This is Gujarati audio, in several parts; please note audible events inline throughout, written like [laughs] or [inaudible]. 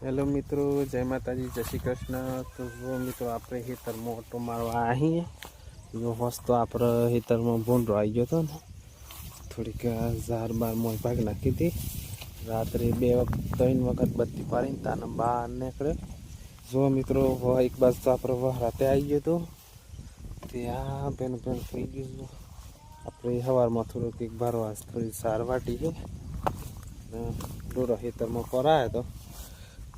હેલો મિત્રો, જય માતાજી, જય શ્રી કૃષ્ણ. તો જો મિત્રો, આપણે હેતરમાં ઓટો મારવા આવીએ. જો હોસ તો આપણે હેતરમાં ભૂંડો આવી ગયો હતો ને, થોડીક ઝાર બાર મોય ભાગ નાખી હતી. રાત્રે બે વખત ત્રણ વખત બત્તી પાડીને તાને બહાર નીકળે જો મિત્રો એક બાજુ તો આપણે વહ રાતે આવી ગયો હતો. ત્યાં પેનું પેનું થઈ ગયું. આપણે સવારમાં થોડુંક એક બાર વાસ થોડી સાર વાટી છે ડોરો હેતરમાં પરાયો તો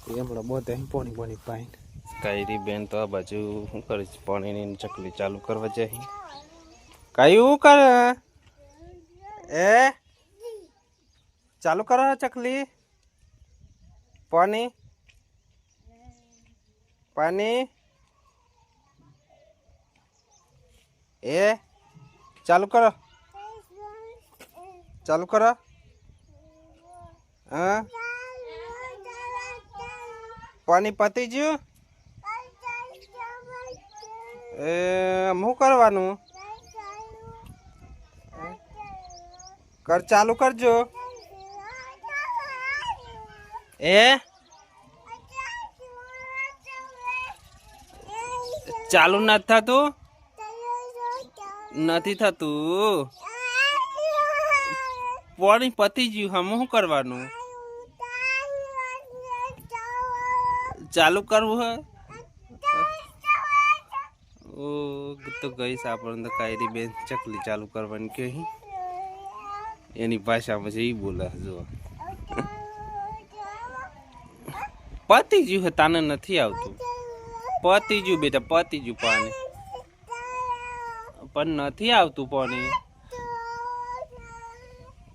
તે હમણાં બધે અહીં પાણી પાણી. પાઈને કાયરી બેન તો આ બાજુ શું કરે છે? પાણીની ચકલી ચાલુ કરવા જાય કયું કરે? એ? ચાલુ કરો ચકલી. પાણી. પાણી. એ? ચાલુ કરો. ચાલુ કરો. હા? પાણી પતી ગયું એ શું કરવાનું? કર ચાલુ કરજો. એ ચાલુ નથી થતું? નથી થતું? પાણી પતી ગયું હમ શું કરવાનું? ચાલુ કરવું હે? ઓ, તો ગઈ આપણને તો કાયરી બેન ચકલી ચાલુ કરવાની કે એની ભાષામાં છે એ બોલે જો પતી ગયું હે, તાને નથી આવતું. પતી ગયું બેટા પતી ગયું પાણી પણ નથી આવતું પાણી.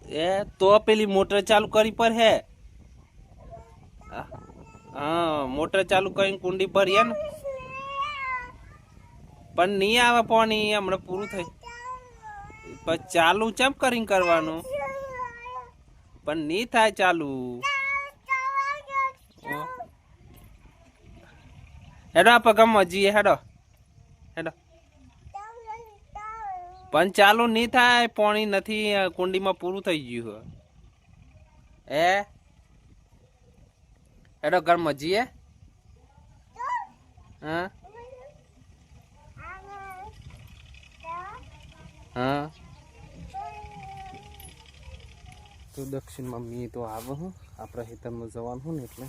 એ, તો પેલી મોટર ચાલુ કરી પર હે? હા, મોટર ચાલુ કરીને કુંડી ભરીએ ને. પણ નહીં આવે પાણી હમણાં પૂરું થઈ. પણ ચાલુ ચેમ કરીને કરવાનું? પણ નહીં થાય ચાલુ. હેડો આપણે ગમવા જઈએ હેડો. હેડો. પણ ચાલુ નહીં થાય, પાણી નથી, કુંડીમાં પૂરું થઈ ગયું હે? હેડો ઘરમાં જઈએ હા? હા? તો દક્ષિણમાં મી તો આવે હું. આપણા ખેતરમાં જવાનું હું ને એટલે.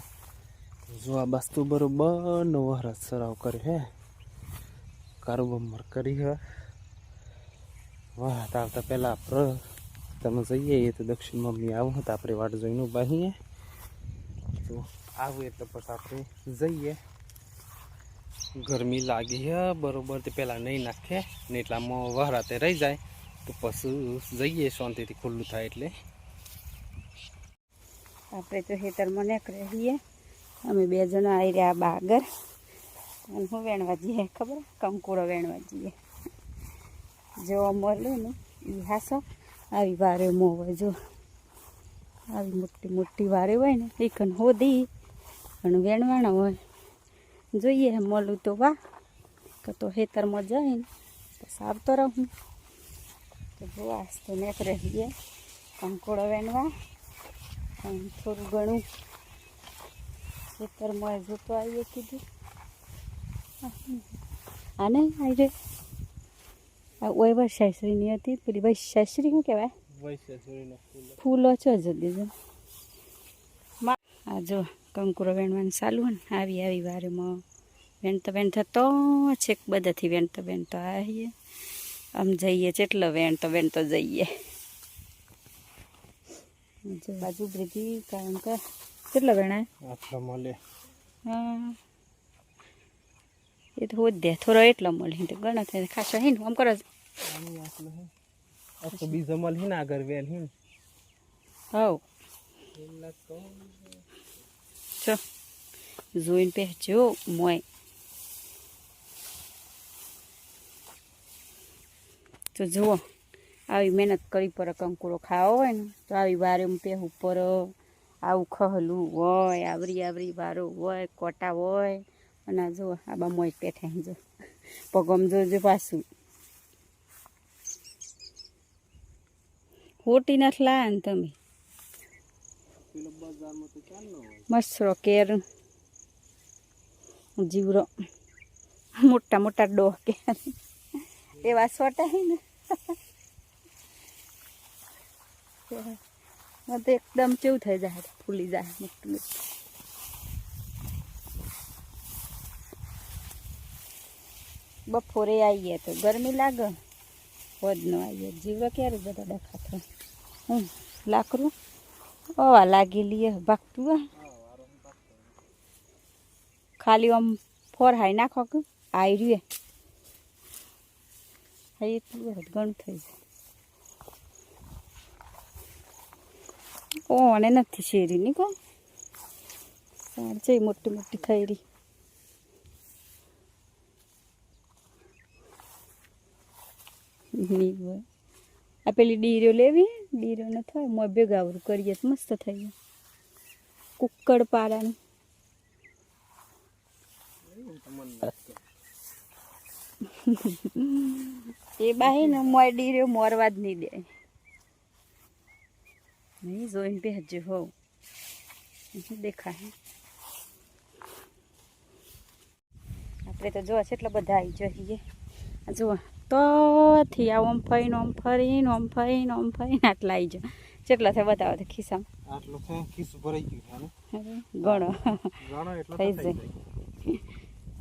જો આ બાસ્તુ બરોબર નવો સરાવ કર્યો હે. કારોબાર કરી હે. વાહ તો આવતા પહેલાં આપણે તમે જઈએ એ તો દક્ષિણમાં મી આવું તો આપણે વાટ જોઈને બાહીએ તો આવું એટલે પછી આપણે જઈએ. ગરમી લાગી હે, બરોબર, તે પહેલાં નહીં નાખે ને એટલામાં વહરાતે રહી જાય. તો પછી જઈએ, શાંતિથી ખુલ્લું થાય એટલે. આપણે તો ખેતરમાં નીકળે રહીએ અમે બે જણા આવી રહ્યા બાગર. અને હું વેણવા જઈએ, ખબર? કંકુડો વેણવા જઈએ. જોવા મળે ને એ હાસો. આવી વારે મોવે જો. આવી મોટી મોટી વારે હોય ને એ કન હોદી. પણ વેણવાણા હોય. જોઈએ મળું તો વા. કે તો ખેતરમાં જઈને બસ આવતો રહું. તો આજ તો નીકળે રહીએ કંકોડો વેણવા. થોડું ઘણું ખેતરમાં જોતો આવીએ કીધું. આને આવી આ ઓય વૈશાશ્રીની હતી પેલી વૈશાશ્રી શું કહેવાય? ફૂલો. છો જલ્દી જો. આ જો કંકુરો વેણવાનું ચાલુ હોય ને આવી આવી વારેમાં. વેણતો વેણતા તો છેક બધાથી વેણતો વેણતો આવીએ આમ જઈએ જેટલો વેણતો વેણતો જઈએ. બાજુ બધી કારણ કે કેટલો વેણાય આટલો મળે. હા. એ તો હોત દે થોડો એટલો મળે. તો ગણો થાય. ખાસો હે ને આમ કરો. બીજો મળે બીજા મળ ને આગળ વેલ હે ને. હવ. છો જોઈને perdeu, મોય તો જુઓ આવી મહેનત કરી પર કંકુરો ખાવો હોય ને તો આવી વારે પહેવું પર આવું ખહલું હોય આવરી આવરી વારો હોય કોટા હોય અને આ જુઓ આ બા મોય પેઠા જો પગમ જોજો પાછું ખોટી નથી લાયા ને તમે પેલો બજારમાં તો ચાલ ન હોય મસ્રો કેર, જીવરો, મોટા મોટા ડોહ કે. એવા સોટા હે ને. મને તો એકદમ કેવું થઈ જાય, ફૂલી જાય, મોટું મોટું. બપોરે આવીએ તો ગરમી લાગે. વધનો આવીએ જીવો ક્યારે બધા દેખાતો. હું લાકડું ઓવા લાગેલી હે, ભાગતું ખાલી આમ ફોર હાઈ નાખો કે આઈ રહ્યું હા. એટલું ઘણું થઈ જાય. ઓને નથી શેરી ની કો સાર છે મોટી મોટી ખૈરી? ની હોય આ પેલી ડીરો લેવી ડીરો ન થાય. મોં ભેગાવરું કરીએ તો મસ્ત થઈ ગયું કુક્કડ પારાની. [laughs] એ બાહી ને મોય ડીરો મોરવા જ નહીં દે. નહીં, જોઈને બેસજો હોવ. દેખાય આપણે તો જો કેટલા બધા આવી જોઈએ. જુઓ. તોથી આ ઓમ ફરીને ઓમ ફરીને ઓમ ફરીને ઓમ ફરીને આટલા આવી જાય કેટલા થાય બતાવો તો ખિસ્સામાં. આટલું થાય ખિસ્સું ભરાઈ ગયું ગણો. ઘણો એટલો થઈ જાય.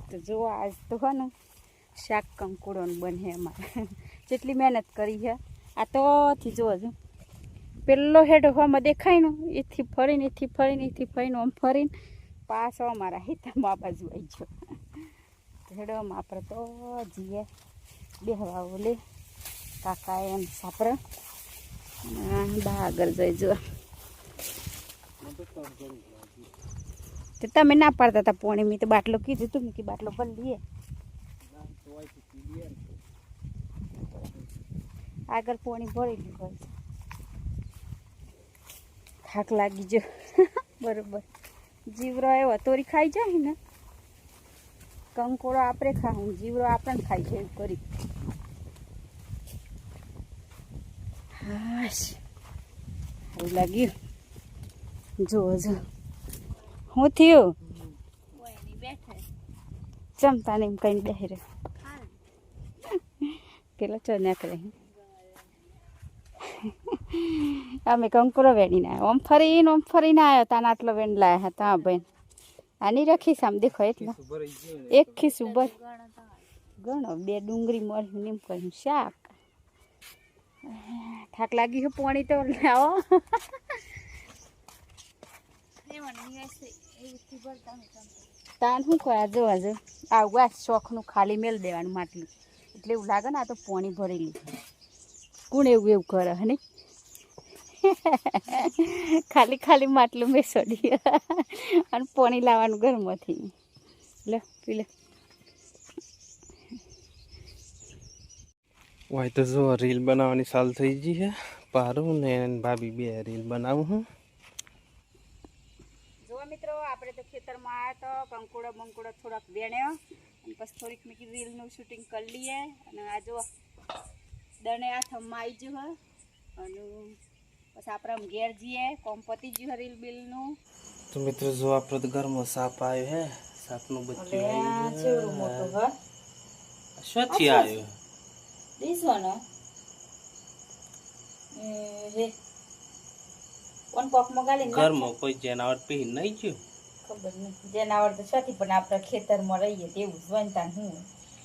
તો જુઓ આજ તો હો ને શાક કંકુડોનું બને અમારે. જેટલી મહેનત કરી છે. આ તોથી જો. પેલો હેડો હોમાં દેખાય ને એથી ફરીને એથી ફરીને એથી ફરીને આમ ફરીને પાછો અમારા હિતામાં આ બાજુ આવી ગયો. હેડોમાં આપણે તો જઈએ બેહવા ઓલે કાકા એમ સાપરા. બા આગળ જઈ જો તો તમે ના પાડતા હતા પોણી. મેં તો બાટલો કીધું તું કે બાટલો ભરી લઈએ. આગળ પોણી ભરી લીધું થાક લાગી જો [laughs] બરોબર. જીવરો આવ્યો. તોરી ખાઈ જાય ને? કંકોડો આપણે ખાવું. જીવરો આપણને ખાઈ જાય એવું કરી. હાશ સારું લાગ્યું? જો જો હું થયું? ચમતા ને એમ કઈ બેહી રહ્યો. કેટલો ચો નાખે અમે કંકુરો વેણીને આવ્યો. આમ ફરીને આમ ફરીને આવ્યો. તાને આટલો વેણ લાયા હતા હા બેન. આની રાખીશ આમ દેખો એટલો. એક ખીસ ઉભર ઘણો બે ડુંગળી મળ્યું ને એમ કહ્યું શાક. થાક લાગી છે પોણી તો લાવો. તાન શું કહે આજે આ શોખનું ખાલી મેલ દેવાનું માટલું. એટલે એવું લાગે ને આ તો પોણી ભરેલી કોણ એવું એવું કરે હે ખાલી ખાલી માટલું મેસોડી અને પોણી લાવવાનું ઘરમાંથી. લે પી લે. હોય તો જો રીલ બનાવવાની સાલ થઈ ગઈ છે પારું ને ભાભી બે રીલ બનાવું હું જો મિત્રો આપણે તો ખેતરમાં આવ્યા તો કંકુડો બંકુડો થોડોક વેણ્યો અને પછી થોડીક મીકી રીલનું શૂટિંગ કરી લઈએ. અને આ જો દણે આ થમમાં આવી ગયું હે. અને પછી આપણે આમ ઘેર જઈએ કોમ પતી ગયું રીલ બિલનું. તો મિત્રો જો આપણો તો ઘરમાં સાપ આવ્યો હે સાપનું બચ્ચું આવ્યું છે. ચેવડું ઘર. શું થી આવ્યો? દીસો ને હે કોણ કોક ગાલી ઘરમાં કોઈ જનાવર પી નહીં ગયું. ખબર નહીં. જનાવર તો છતી પણ આપણે ખેતરમાં રહીએ તેવું જ હું.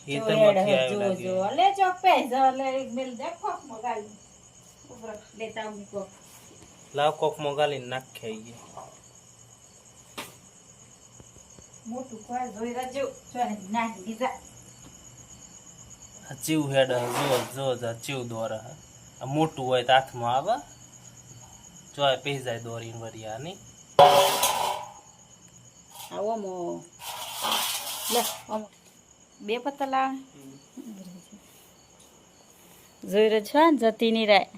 ખેતરમાંથી જો લે ચોક પે જો. લે મેલ દેખો મગાલી ઉભરો. લેતા આવું કોક. લાવ કોક મોગાલીને નાખી મોટું કોઈ જોઈ રજો ચોરી નાખી દીધા. આ ચીવ હેડ જો જો, જા ચીવ દોર આ મોટું હોય તો હાથમાં આવે. જોય પી જાય દોરી વરિયાની આવો લે બે પત્તા લાવ જોઈ રહ્યો છો જતી નહીં રાય.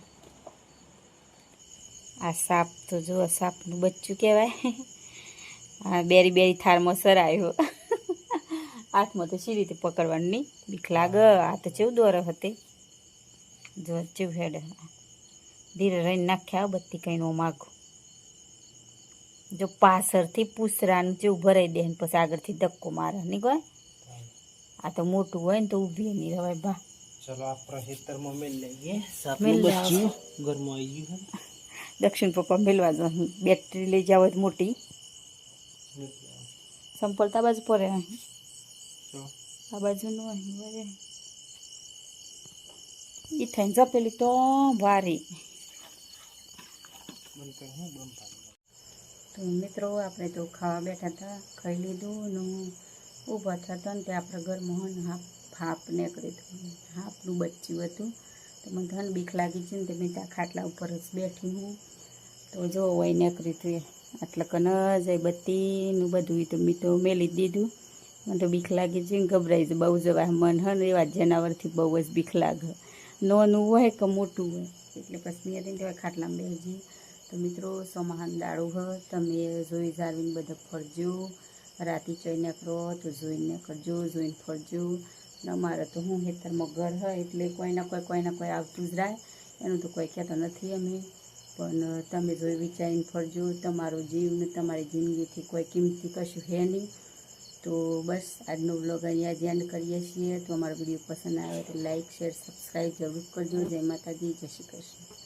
આ સાપ તો જુઓ, સાપનું બચ્ચું કહેવાય. [laughs] બેરી બેરી થારમાં સરાયો. હાથમાં તો સી રીતે પકડવાની બીક લાગે. હાથ ચેવું દોર હતી. જો ચેવું હેડ. ધીરે રહીને નાખ્યા બધી કંઈ નો માગો જો પાછળથી પૂસરાનું જેવું ભરાઈ દે ને પછી આગળથી ધક્કો મારે. નહીં કોઈ? આ તો મોટું હોય ને તો ઊભી નહીં રવાય. બા ચલો આપણે ખેતરમાં મેલ લઈએ. ઘરમાં આવી ગયું દક્ષિણ પપ્પા મેળવા જો બેટરી લઈ જાવ મોટી. સંપલતા બાજુ પડે અહીં ચલો આ બાજુનું અહીં વળે એ થઈને જપેલી તો વારી. તો મિત્રો આપણે તો ખાવા બેઠા હતા ખાઈ લીધું ને ઊભા થતા ને તે આપણા ઘરમાં હાફ ને હાપ હાપ નીકળી હતું હાપનું બચ્ચું હતું. તો મને ઘણ બીક લાગી છે ને તે મેં ત્યાં ખાટલા ઉપર જ બેઠી હું. તો જો હોય નીકળ્યું હતું એ. આટલે કન જાય બત્તીનું બધું તો મેં તો મેલી દીધું. મને તો બીક લાગે છે. ને ગભરાઈ છે. બહુ જવા મન હ ને એવા જનાવરથી બહુ જ બીક લાગે. નાનું હોય કે મોટું હોય. એટલે પછી રહીને તેવા ખાટલામાં બેસી તો મિત્રો સોમાહન દાડું હ. તમે જોઈ જાળવીને બધા ફરજો. રાતી ચોઈને કરો તો જોઈને કરજો જોઈને ફરજો. ને અમારે તો હું ખેતરમાં ઘર હોય એટલે કોઈના કોઈ કોઈના કોઈ આવતું જ રહે એનું તો કોઈ કહેતો નથી અમે. પણ તમે જોઈ વિચારીને ફરજો. તમારો જીવ ને તમારી જિંદગીથી કોઈ કિંમતી કશું હે નહીં. તો બસ, આજનો બ્લોગ અહીંયા જ કરીએ છીએ. તો અમારો વીડિયો પસંદ આવે તો લાઇક શેર સબસ્ક્રાઈબ જરૂર કરજો. જય માતાજી, જય શ્રી કૃષ્ણ.